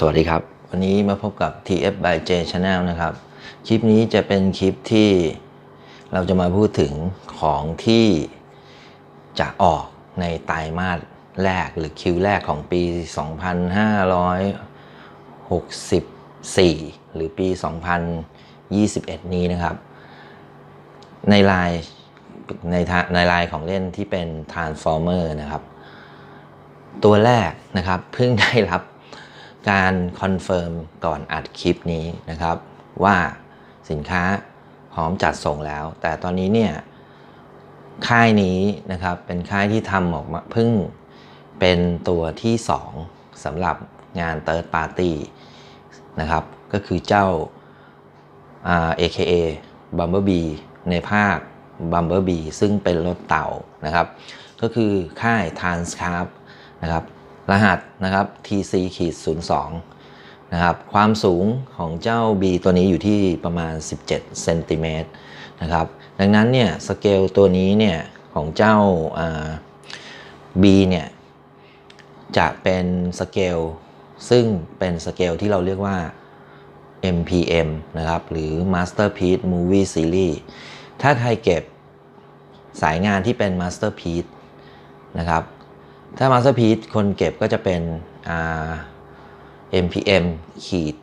สวัสดีครับ วันนี้มาพบกับ TF by J Channel นะครับ คลิปนี้จะเป็นคลิปที่เราจะมาพูดถึงของที่จะออกในไตรมาสแรกหรือคิวแรกของปี 2564 หรือปี 2021 นี้นะครับ ในลายในในลายของเล่นที่เป็น Transformer นะครับ ตัวแรกนะครับเพิ่งได้รับ การคอนเฟิร์มก่อนอัดคลิปนี้นะครับ ว่าสินค้าพร้อมจัดส่งแล้ว แต่ตอนนี้เนี่ยค่ายนี้นะครับเป็นค่ายที่ทำออกมาเพิ่งเป็นตัวที่ 2สำหรับงาน Third Party นะครับ ก็คือเจ้าอ่า AKA Bumblebee ในภาค Bumblebee ซึ่งเป็นรถเต่านะครับ ก็คือค่าย Transcarp นะครับ รหัสนะครับ TC ขีด02นะครับความสูงของเจ้า B ตัวนี้อยู่ที่ประมาณ 17เซนติเมตรนะครับดังนั้นเนี่ยสเกลตัวนี้เนี่ยของเจ้าา B เนี่ยจะเป็นสเกลซึ่งเป็นสเกลที่เราเรียกว่า MPM นะครับหรือ Masterpiece Movie Series ถ้าใครเก็บสายงานที่เป็น Masterpiece นะครับ ถ้า Masterpiece คนเก็บก็จะเป็นอ่า MPM ขีด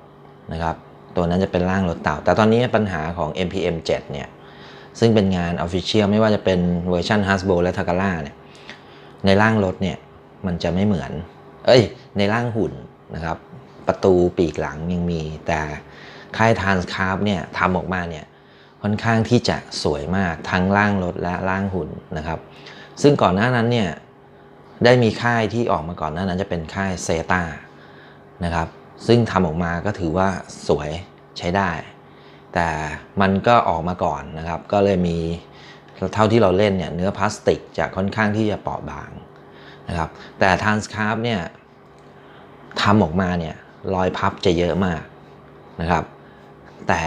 7นะครับ ตัวนั้นจะเป็นร่างรถเต่า แต่ตอนนี้ปัญหาของ MPM 7 เนี่ย ซึ่งเป็นงาน Official ไม่ว่าจะเป็นเวอร์ชัน Hasbro และ Takara เนี่ย ในร่างรถเนี่ย มันจะไม่เหมือน เอ้ย ในร่างหุ่นนะครับ ประตูปีกหลังยังมี แต่ค่ายทานคาร์บเนี่ยทำออกมาเนี่ย ค่อนข้างที่จะสวยมากทั้งร่างรถและร่างหุ่นนะครับ ซึ่งก่อนหน้านั้นเนี่ย ได้มีค่ายที่ออกมาก่อนหน้านั้นจะเป็นค่ายเซตานะครับ ซึ่งทำออกมาก็ถือว่าสวยใช้ได้ แต่มันก็ออกมาก่อนนะครับ ก็เลยมีเท่าที่เราเล่นเนี่ยเนื้อพลาสติกจะค่อนข้างที่จะเปราะบางนะครับแต่ทานสคร์ฟเนี่ยทำออกมาเนี่ยรอยพับจะเยอะมากนะครับ แต่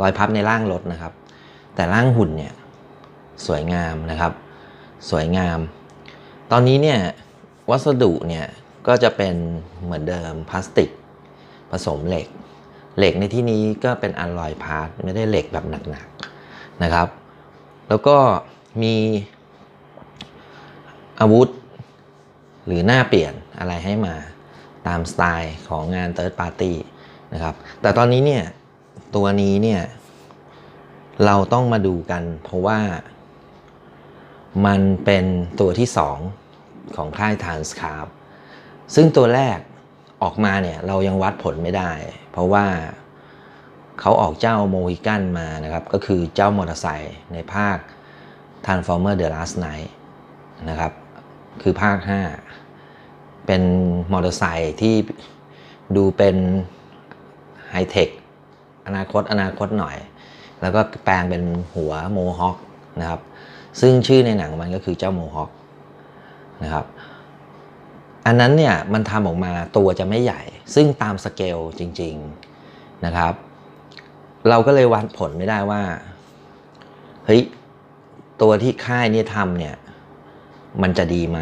รอยพับในร่างรถนะครับ แต่ร่างหุ่นเนี่ยสวยงามนะครับ สวยงาม ตอนนี้เนี่ยวัสดุเนี่ยก็จะเป็นเหมือนเดิมพลาสติก ผสมเหล็ก เหล็กในที่นี้ก็เป็นอัลลอยพาร์ทไม่ได้เหล็กแบบหนักๆนะครับ แล้วก็มีอาวุธ หรือหน้าเปลี่ยนอะไรให้มาตามสไตล์ของงาน Third Party นะครับแต่ตอนนี้เนี่ยตัวนี้เนี่ยเราต้องมาดูกันเพราะว่า มันเป็นตัวที่ 2 ของค่ายทานสคาร์ซึ่งตัวแรกออกมาเนี่ยเรายังวัดผลไม่ได้ เพราะว่าเขาออกเจ้าโมฮิกันมานะครับ ก็คือเจ้ามอเตอร์ไซค์ในภาค Transformer The Last Night นะครับ คือภาค 5 เป็นมอเตอร์ไซค์ที่ดูเป็นไฮเทคอนาคตอนาคตหน่อย แล้วก็แปลงเป็นหัวโมฮอคนะครับ ซึ่งชื่อในหนังมันก็คือเจ้าโมฮอคนะครับอันนั้นเนี่ยมันทำออกมาตัวจะไม่ใหญ่ ซึ่งตามสเกลจริงๆนะครับ เราก็เลยวัดผลไม่ได้ว่าเฮ้ยตัวที่ค่ายนี้ทำเนี่ยมันจะดีไหม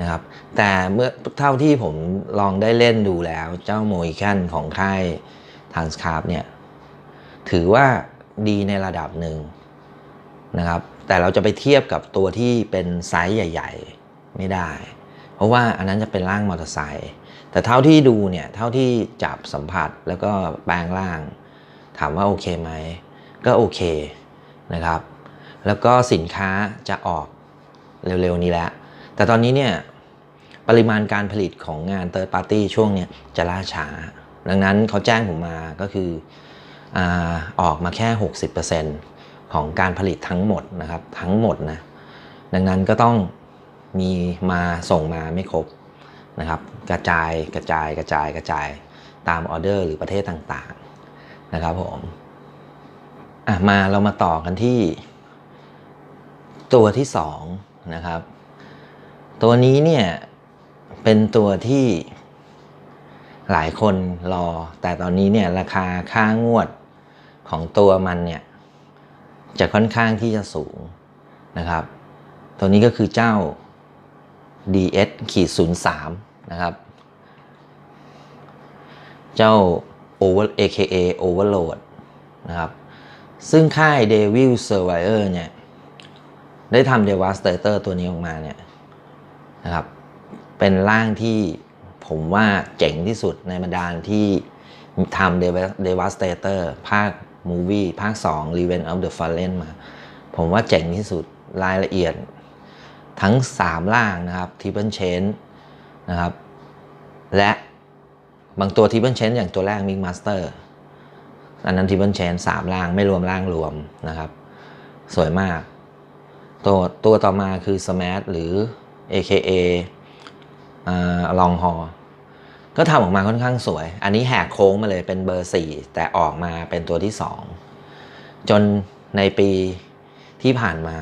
นะครับ แต่เมื่อเท่าที่ผมลองได้เล่นดูแล้ว เจ้าโมอิคันของค่ายทานสคาร์เนี่ยถือว่าดีในระดับหนึ่งนะครับ แต่เราจะไปเทียบกับตัวที่เป็นไซส์ใหญ่ ๆ ไม่ได้ เพราะว่าอันนั้นจะเป็นร่างมอเตอร์ไซค์แต่เท่าที่ดูเนี่ยเท่าที่จับสัมผัสแล้วก็แปลงร่าง ถามว่าโอเคไหมก็โอเคนะครับ แล้วก็สินค้าจะออกเร็วๆนี้แล้ว แต่ตอนนี้เนี่ยปริมาณการผลิตของงาน Third Party ช่วงเนี้ยจะล่าช้า ดังนั้นเขาแจ้งผมมาก็คืออออกมาแค่ 60% ของการผลิตทั้งหมดนะครับทั้งหมดนะดังนั้นก็ต้องมีมาส่งมาไม่ครบนะครับ กระจายกระจายกระจายกระจายตามออเดอร์หรือประเทศต่างๆนะครับผมอะมาเรามาต่อกันที่ ตัวที่2นะครับ ตัวนี้เนี่ยเป็นตัวที่หลายคนรอ แต่ตอนนี้เนี่ยราคาค่างวดของตัวมันเนี่ย จะค่อนข้างที่จะสูงนะครับ ตัวนี้ก็คือเจ้า DS ขีด03 นะครับ เจ้า Over AKA Overload นะครับ ซึ่งค่าย Devil Survivor เนี่ย ได้ทำ Devastator ตัวนี้ออกมาเนี่ยนะครับ เป็นร่างที่ผมว่าเจ๋งที่สุดในบรรดาที่ทำ Deva- Devastator ภาค มูวี่ภาค 2 Revenge of the Fallen มา ผมว่าเจ๋งที่สุดรายละเอียด ทั้ง 3 ล่างนะครับ Triple Chain นะครับ และบางตัว Triple Chain อย่างตัวแรก Mix Master อันนั้น Triple Chain 3ล่างไม่รวมล่างรวมนะครับ สวยมาก ตัวตัวต่อมาคือ Smash หรือ AKA ลองฮอ ก็ทำออกมาค่อนข้างสวย อันนี้แหกโค้งมาเลยเป็นเบอร์ 4 แต่ออกมาเป็นตัวที่ 2 จนในปีที่ผ่านมา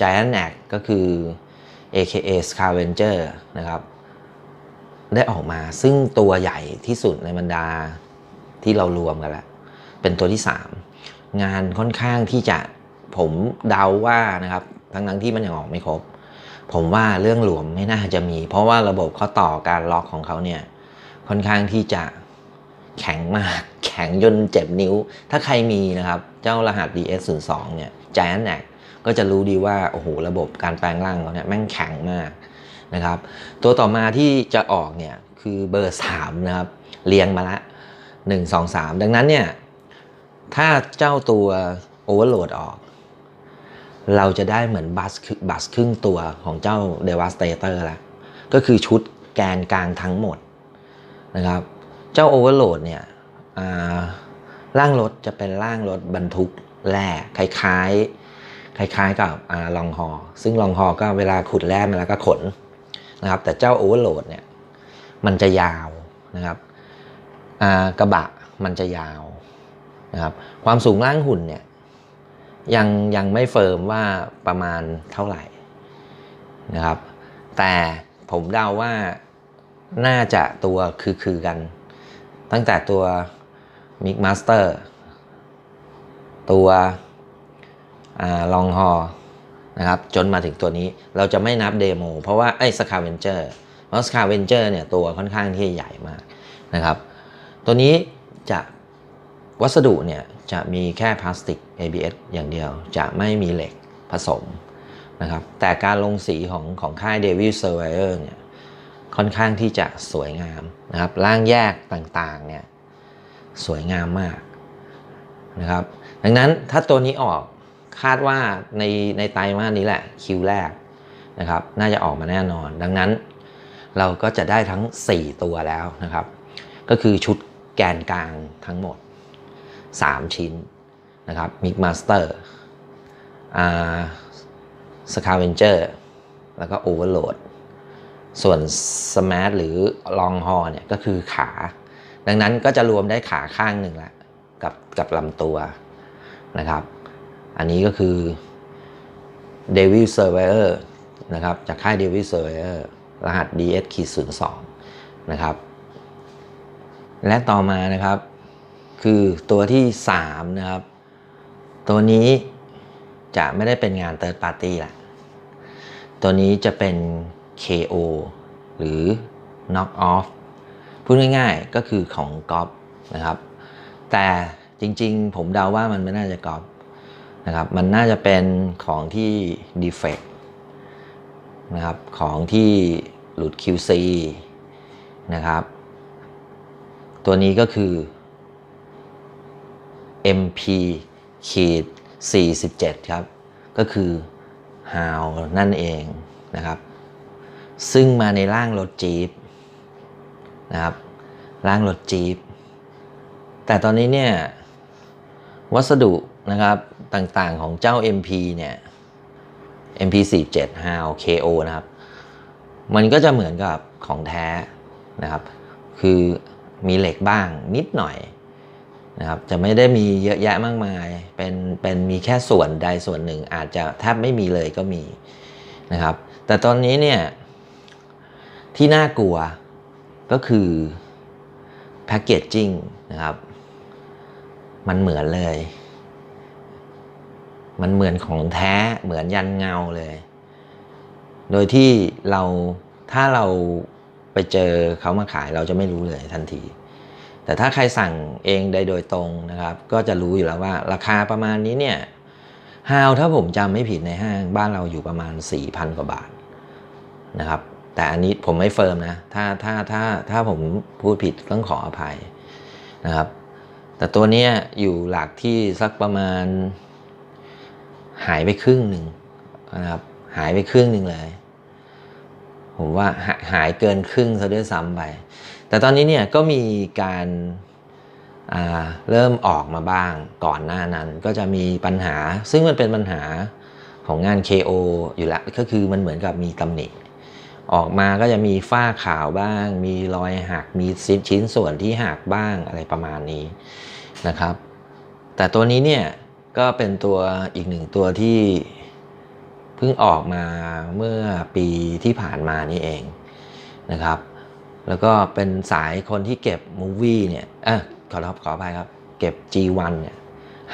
Giant a c ก็คือ AKA Scavenger นะครับ ได้ออกมาซึ่งตัวใหญ่ที่สุดในบรรดาที่เรารวมกันแล้ว เป็นตัวที่ 3 งานค่อนข้างที่จะผมเดาว่านะครับ ทั้งทั้งที่มันยังออกไม่ครบ ผมว่าเรื่องหลวมไม่น่าจะมี เพราะว่าระบบข้อต่อการล็อกของเขาเนี่ย ค่อนข้างที่จะแข็งมาก แข็งจนเจ็บนิ้ว ถ้าใครมีนะครับ เจ้ารหัส DS02 เนี่ย Giant a c ก็จะรู้ดีว่า โอ้โห ระบบการแปลงร่างเขาเนี่ยแม่งแข็งมากนะครับ ตัวต่อมาที่จะออกเนี่ย คือเบอร์ 3 นะครับ เรียงมาละ 1 2 3 ดังนั้นเนี่ย ถ้าเจ้าตัว Overload ออก เราจะได้เหมือนบัสบัสครึ่งตัวของเจ้า Devastator ล้วก็คือชุดแกนกลางทั้งหมด นะครับ เจ้า Overload เนี่ยอ่าร่างรถจะเป็นร่างรถบรรทุกแร่คล้ายๆ คล้ายๆ กับอลองฮอซึ่งลองฮอก็เวลาขุดแร่มาแล้วก็ขนนะครับ แต่เจ้า Overload เนี่ยมันจะยาวนะครับกระบะมันจะยาวนะครับ ความสูงร่างหุ่นเนี่ยยังยังไม่เฟิร์มว่าประมาณเท่าไหร่นะครับ แต่ผมเดาว่า น่าจะตัวคือคือกัน ตั้งแต่ตัว Mix Master ตัวลองฮอนะครับจนมาถึงตัวนี้เราจะไม่นับเดโมเพราะว่าไอ้สคาเวนเจอร์เพราะสคาเวนเจอร์เนี่ยตัวค่อนข้างที่ใหญ่มากนะครับ ตัวนี้จะวัสดุเนี่ยจะมีแค่พลาสติก ABS อย่างเดียว จะไม่มีเหล็กผสมนะครับแต่การลงสีของของค่าย Devil Survivor เนี่ย ค่อนข้างที่จะสวยงามนะครับร่างแยกต่างๆเนี่ยสวยงามมากนะครับดังนั้นถ้าตัวนี้ออกคาดว่าในในไตรมาสนี้แหละคิวแรกนะครับน่าจะออกมาแน่นอน ดังนั้นเราก็จะได้ทั้ง 4 ตัวแล้วนะครับ ก็คือชุดแกนกลางทั้งหมด 3 ชิ้นนะครับ Mix Master อ่า Scavenger แล้วก็ Overload ส่วน Smash หรือ Long h a u l เนี่ยก็คือขา ดังนั้นก็จะรวมได้ขาข้างหนึ่งละกับกับลำตัวนะครับ อันนี้ก็คือ Devil Survivor นะครับจากค่าย Devil Survivor รหัส DS 02 นะครับ และต่อมานะครับ คือตัวที่ 3 นะครับ ตัวนี้จะไม่ได้เป็นงาน Third Party ละตัวนี้จะเป็น KO หรือ Knock Off พูดง่ายๆก็คือของก๊อปนะครับ แต่จริงๆ ผมเดาว่ามันไม่น่าจะก๊อปนะครับ มันน่าจะเป็นของที่ defect นะครับของที่หลุด QC นะครับ ตัวนี้ก็คือ MP ขีด47 ครับ ก็คือ h o w นั่นเองนะครับ ซึ่งมาในร่างรถจี๊ปนะครับร่างรถจี๊ปแต่ตอนนี้เนี่ยวัสดุนะครับต่างๆของเจ้า MP เนี่ย MP 47 h o w KO นะครับ มันก็จะเหมือนกับของแท้นะครับ คือมีเหล็กบ้างนิดหน่อยนะครับ จะไม่ได้มีเยอะแยะมากมาย เป็น เป็นมีแค่ส่วนใดส่วนหนึ่งอาจจะแทบไม่มีเลยก็มีนะครับ แต่ตอนนี้เนี่ย ที่น่ากลัวก็คือแพคเกจจิ้งนะครับ มันเหมือนเลย มันเหมือนของแท้เหมือนยันเงาเลย โดยที่เราถ้าเราไปเจอเขามาขายเราจะไม่รู้เลยทันที แต่ถ้าใครสั่งเองได้โดยตรงนะครับ ก็จะรู้อยู่แล้วว่า ราคาประมาณนี้เนี่ยฮาวถ้าผมจำไม่ผิดในห้างบ้านเราอยู่ประมาณ 4,000 กว่าบาทนะครับ แต่อันนี้ผมไม่เฟิร์มนะ ถ้าถ้าถ้าถ้าผมพูดผิดต้องขออภัยนะครับ แต่ตัวนี้อยู่หลักที่สักประมาณ หายไปครึ่งหนึ่งนะครับ หายไปครึ่งหนึ่งเลย ผมว่าหาหายเกินครึ่งซะด้วยซ้ำไป แต่ตอนนี้เนี่ยก็มีการาเริ่มออกมาบ้างก่อนหน้านั้นก็จะมีปัญหา ซึ่งมันเป็นปัญหาของงาน KO อยู่แล้ว ก็คือมันเหมือนกับมีตำหนิ ออกมาก็จะมีฝ้าขาวบ้าง มีรอยหัก มีชิ้นส่วนที่หักบ้างอะไรประมาณนี้นะครับ แต่ตัวนี้เนี่ยก็เป็นตัวอีกหนึ่งตัวที่เพิ่งออกมาเมื่อปีที่ผ่านมานี่เองนะครับ แล้วก็เป็นสายคนที่เก็บมูวี่เนี่ยเออขอรับขออภัยครับ เก็บ G1 เนี่ย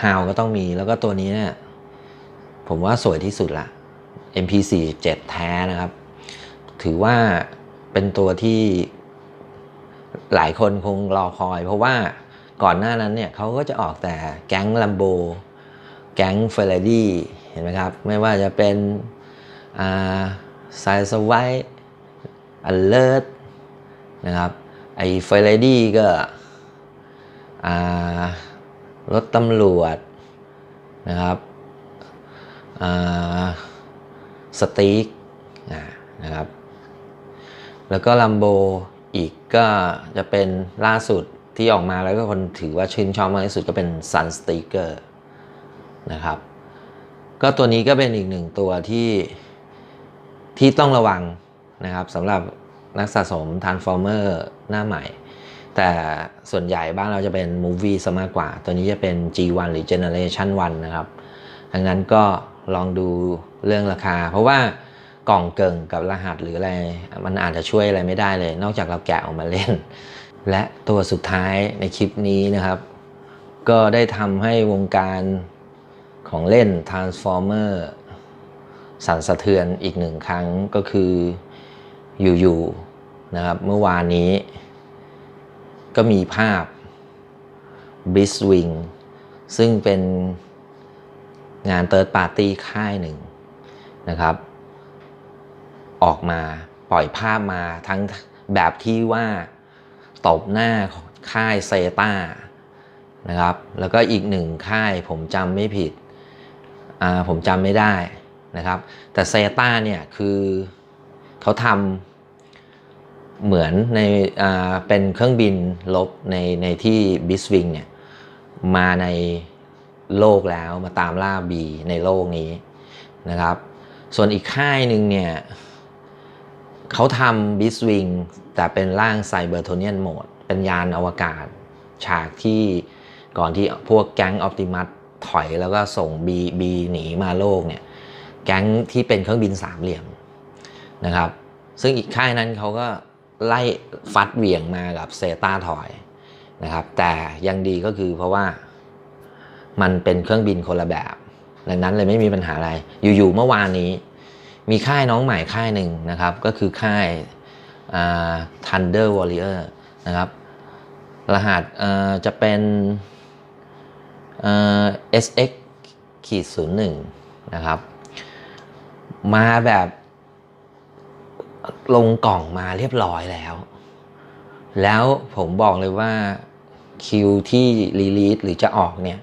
ฮาวก็ต้องมีแล้วก็ตัวนี้เนี่ยผมว่าสวยที่สุดละ MP47 แท้นะครับ ถือว่าเป็นตัวที่หลายคนคงรอคอย เพราะว่าก่อนหน้านั้นเนี่ยเขาก็จะออกแต่แก๊งลัมโบแก๊งเฟร์รารี่เห็นไหมครับ ไม่ว่าจะเป็นอ่าไซสไวอัลเลอร์นะครับไอ้เฟร์รารี่ก็รถตำรวจนะครับสตีกนะครับ แล้วก็ลัมโบอีกก็จะเป็นล่าสุดที่ออกมาแล้วก็คนถือว่าชื่นชอบมากที่สุดก็เป็น Sun Sticker นะครับ ก็ตัวนี้ก็เป็นอีกหนึ่งตัวที่ที่ต้องระวังนะครับสำหรับนักสะสม Transformer หน้าใหม่ แต่ส่วนใหญ่บ้านเราจะเป็น Movie ซะมากกว่า ตัวนี้จะเป็น G1 หรือ Generation 1 นะครับ ดังนั้นก็ลองดูเรื่องราคา เพราะว่า กล่องเกิงกับรหัสหรืออะไร มันอาจจะช่วยอะไรไม่ได้เลย นอกจากเราแกะออกมาเล่น และตัวสุดท้ายในคลิปนี้นะครับ ก็ได้ทำให้วงการของเล่น Transformer สั่นสะเทือนอีกหนึ่งครั้งก็คืออยู่ๆนะครับเมื่อวานนี้ ก็มีภาพ b i s w i n g ซึ่งเป็นงานเติร์ดปาร์ตี้ค่ายหนึ่งนะครับ ออกมาปล่อยภาพมาทั้งแบบที่ว่าตบหน้าค่ายเซตานะครับ แล้วก็อีกหนึ่งค่ายผมจำไม่ผิดอ่าผมจำไม่ได้นะครับ แต่เซตาเนี่ยคือเขาทำเหมือนในอ่าเป็นเครื่องบินลบในในที่บิสวิงเนี่ยมาในโลกแล้วมาตามล่าบีในโลกนี้นะครับ ส่วนอีกค่ายหนึ่งเนี่ย เขาทำบิสวิงแต่เป็นร่างไซเบอร์โทเนียนโหมด เป็นยานอวกาศ ฉากที่ก่อนที่พวกแก๊งออ t ติมัสถอยแล้วก็ส่งบีบีหนีมาโลกเนี่ย แก๊งที่เป็นเครื่องบินสามเหลี่ยมนะครับ ซึ่งอีกค่ายนั้นเขาก็ไล่ฟัดเหวี่ยงมากับเซตาถอยนะครับ แต่ยังดีก็คือเพราะว่ามันเป็นเครื่องบินคนละแบบ ดังนั้นเลยไม่มีปัญหาอะไร อยู่ๆเมื่อวานนี้ มีค่ายน้องใหม่ค่ายหนึ่งนะครับ ก็คือค่าย Thunder Warrior นะครับ รหัสจะเป็น SX ขีดศูนย์หนึ่งนะครับ มาแบบลงกล่องมาเรียบร้อยแล้ว แล้วผมบอกเลยว่าคิวที่รีลีสหรือจะออกเนี่ย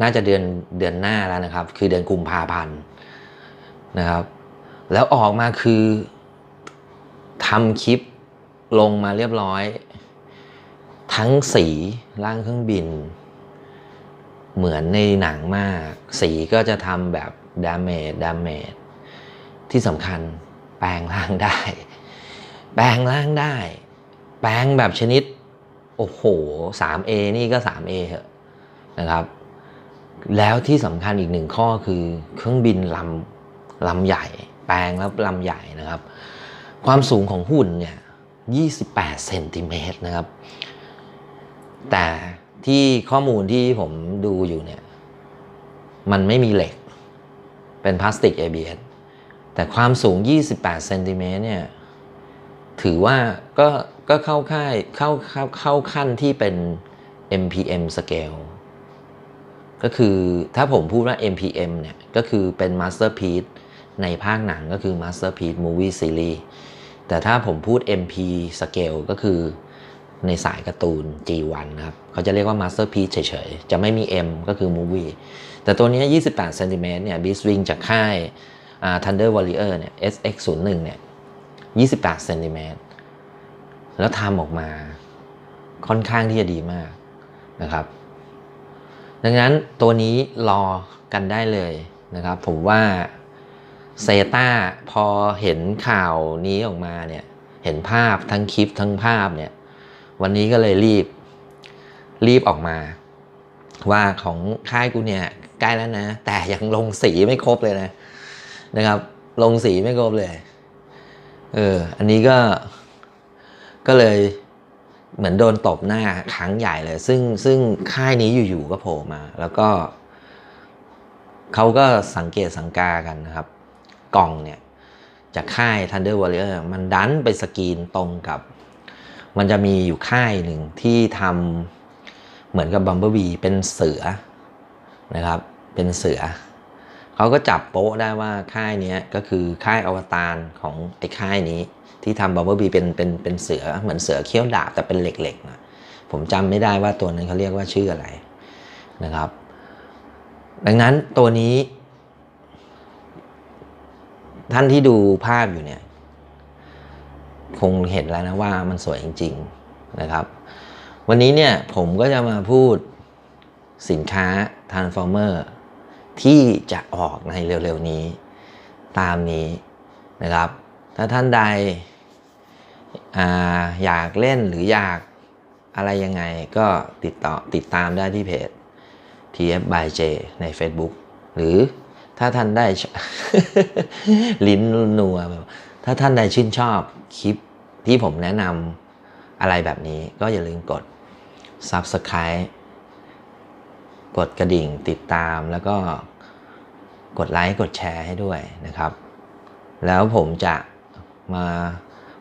น่าจะเดือนเดือนหน้าแล้วนะครับ คือเดือนกุมภาพันธ์นะครับ แล้วออกมาคือทำคลิปลงมาเรียบร้อย ทั้งสีร่างเครื่องบิน เหมือนในหนังมาก สีก็จะทำแบบดาเมจดาเมจที่สำคัญแปลงร่างได้ แปลงร่างได้ แปลงแบบชนิด โอ้โห 3A นี่ก็ 3A เหอะนะครับ แล้วที่สำคัญอีกหนึ่งข้อคือเครื่องบินลำลำใหญ่ แปลงแล้วลำใหญ่นะครับ ความสูงของหุ่นเนี่ย 28 เซนติเมตรนะครับ แต่ที่ข้อมูลที่ผมดูอยู่เนี่ย มันไม่มีเหล็ก เป็นพลาสติก ABS แต่ความสูง 28 เซนติเมตรเนี่ย ถือว่าก็ก็เข้าค่ายเข้าเข้าเข้าขั้นที่เป็น MPM scale ก็คือถ้าผมพูดว่า MPM เนี่ย ก็คือเป็น Masterpiece ในภาคหนังก็คือ Masterpiece Movie Series แต่ถ้าผมพูด MP scale ก็คือในสายการ์ตูน G1 นะครับ เขาจะเรียกว่า Masterpiece เฉยๆ จะไม่มี M ก็คือ Movie แต่ตัวนี้ 28เซนติเมตรเนี่ย Beast Wing จากค่าย Thunder Warrior เนี่ย SX01 เนี่ย 28เซนติเมตรแล้วทำออกมาค่อนข้างที่จะดีมากนะครับ ดังนั้นตัวนี้รอกันได้เลยนะครับ ผมว่า เซตาพอเห็นข่าวนี้ออกมาเนี่ย เห็นภาพทั้งคลิปทั้งภาพเนี่ย วันนี้ก็เลยรีบ รีบออกมา ว่าของค่ายกูเนี่ยใกล้แล้วนะ แต่ยังลงสีไม่ครบเลยนะ นะครับ ลงสีไม่ครบเลย เออ อันนี้ก็ ก็เลยเหมือนโดนตบหน้าครั้งใหญ่เลย ซึ่งซึ่งค่ายนี้อยู่ๆก็โผล่มา แล้วก็เขาก็สังเกตสังกากันนะครับ กล่องเนี่ยจากค่าย Thunder Warrior มันดันไปสกรีนตรงกับ มันจะมีอยู่ค่ายหนึ่งที่ทำเหมือนกับ Bumblebee เป็นเสือนะครับ เป็นเสือ เขาก็จับโป๊ะได้ว่าค่ายนี้ก็คือค่ายอวตารของไอ้ค่ายนี้ ที่ทำบับเบิลบีเป็นเป็นเป็นเสือเหมือนเสือเขี้ยวดาบแต่เป็นเหล็กๆนะผมจำไม่ได้ว่าตัวนั้นเขาเรียกว่าชื่ออะไรนะครับ ดังนั้นตัวนี้ ท่านที่ดูภาพอยู่เนี่ย คงเห็นแล้วนะว่ามันสวยจริง ๆนะครับ วันนี้เนี่ยผมก็จะมาพูดสินค้า Transformer ที่จะออกในเร็วๆนี้ ตามนี้นะครับ ถ้าท่านใดออยากเล่นหรืออยากอะไรยังไงก็ติดต่อติดตามได้ที่เพจ TF by J ใน Facebook หรือ ถ้าท่านได้ ลิ้นนัวแบบถ้าท่านใดชื่นชอบคลิปที่ผมแนะนำอะไรแบบนี้ก็อย่าลืมกด Subscribe กดกระดิ่งติดตามแล้วก็กดไลค์กดแชร์ให้ด้วยนะครับ แล้วผมจะมา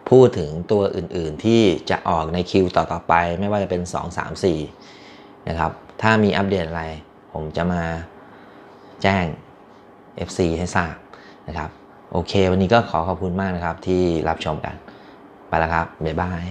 พูดถึงตัวอื่นๆ ที่จะออกในคิวต่อๆไป ไม่ว่าจะเป็น 2 3 4 นะครับ ถ้ามีอัปเดตอะไร ผมจะมาแจ้ง FC ให้ทราบนะครับ โอเค วันนี้ก็ขอขอบคุณมากนะครับที่รับชมกัน ไปแล้วครับ บ๊ายบาย